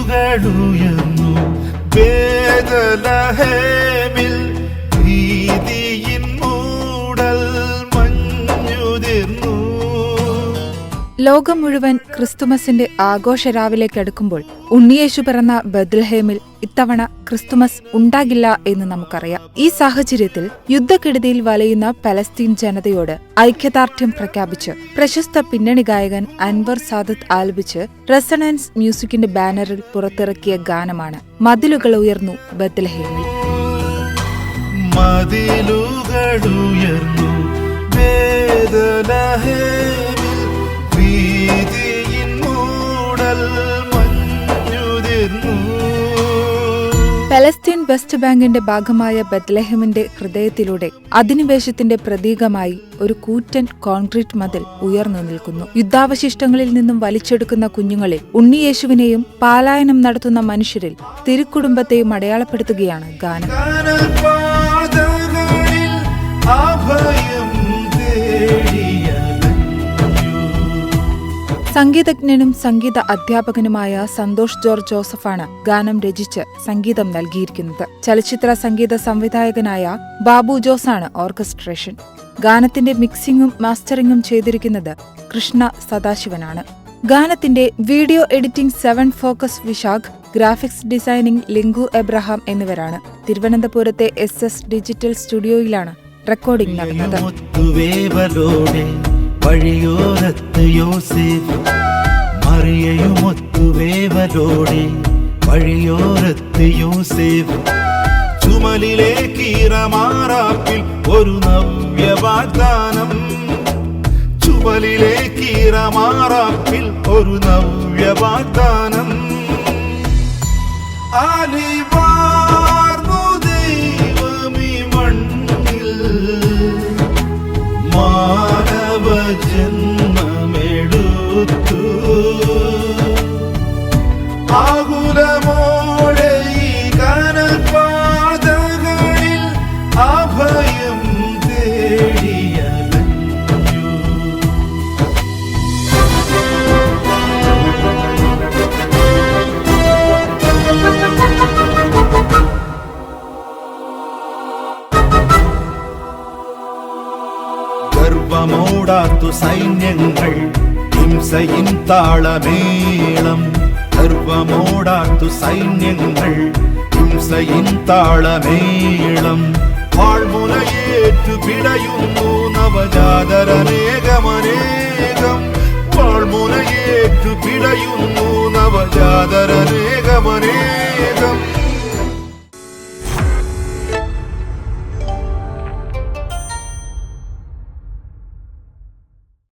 മതിലുകളുയർന്നു വേദലഹേമിൽ ഭീതിയിൻ മൂടൽ മഞ്ഞുതിർന്നു. ലോകം മുഴുവൻ ക്രിസ്തുമസിന്റെ ആഘോഷരാവിലേക്ക് അടുക്കുമ്പോൾ ഉണ്ണിയേശു പിറന്ന ബദ്ലഹേമിൽ ഇത്തവണ ക്രിസ്തുമസ് ഉണ്ടാകില്ല എന്ന് നമുക്കറിയാം. ഈ സാഹചര്യത്തിൽ യുദ്ധക്കെടുതിയിൽ വലയുന്ന പലസ്തീൻ ജനതയോട് ഐക്യദാർഢ്യം പ്രഖ്യാപിച്ച് പ്രശസ്ത പിന്നണി ഗായകൻ അൻവർ സാദത്ത് ആലപിച്ച് റെസണൻസ് മ്യൂസിക്കിന്റെ ബാനറിൽ പുറത്തിറക്കിയ ഗാനമാണ് മതിലുകൾ ഉയർന്നു ബദ്ലഹേമിൽ മതിലുകൾ ഉയർന്നു ഭീതിയിൻ പലസ്തീൻ വെസ്റ്റ് ബാങ്കിന്റെ ഭാഗമായ ബദ്ലഹമിന്റെ ഹൃദയത്തിലൂടെ അധിനിവേശത്തിന്റെ പ്രതീകമായി ഒരു കൂറ്റൻ കോൺക്രീറ്റ് മതിൽ ഉയർന്നു നിൽക്കുന്നു. യുദ്ധാവശിഷ്ടങ്ങളിൽ നിന്നും വലിച്ചെടുക്കുന്ന കുഞ്ഞുങ്ങളിൽ ഉണ്ണിയേശുവിനെയും പാലായനം നടത്തുന്ന മനുഷ്യരിൽ തിരുക്കുടുംബത്തെയും അടയാളപ്പെടുത്തുകയാണ് ഗാനം. സംഗീതജ്ഞനും സംഗീത അധ്യാപകനുമായ സന്തോഷ് ജോർജ് ജോസഫാണ് ഗാനം രചിച്ച് സംഗീതം നൽകിയിരിക്കുന്നത്. ചലച്ചിത്ര സംഗീത സംവിധായകനായ ബാബു ജോസാണ് ഓർക്കസ്ട്രേഷൻ. ഗാനത്തിന്റെ മിക്സിംഗും മാസ്റ്ററിംഗും ചെയ്തിരിക്കുന്നത് കൃഷ്ണ സദാശിവനാണ്. ഗാനത്തിന്റെ video editing seven focus Vishakh graphics designing Linku Abraham എന്നിവരാണ്. തിരുവനന്തപുരത്തെ എസ് എസ് ഡിജിറ്റൽ സ്റ്റുഡിയോയിലാണ് റെക്കോർഡിംഗ് നടന്നത്. വഴിയോരത്ത് യോസേഫ് മറിയയുമൊത്തുവേവലോടെ വഴിയോരത്ത് യോസേഫ് ചുമലിലെ കീറമാറാപ്പിൽ ഒരു നവ്യവാഗ്ദാനം. ചുമലിലെ കീറമാറാപ്പിൽ ഒരു നവ്യ വാഗ്ദാനം ആലിവാർന്നു tender. ഗർവമോടാത്തു സൈന്യങ്ങൾ ഹിംസയിൻ താളമേളം ഗർവമോടാത്തു സൈന്യങ്ങൾ ഹിംസയിൻ താളമേളം വാൾമുനയേറ്റു പിടയുന്നു നവജാതരനേകമനേകം വാൾമുനയേറ്റു പിടയുന്നു നവജാതരനേകമനേകം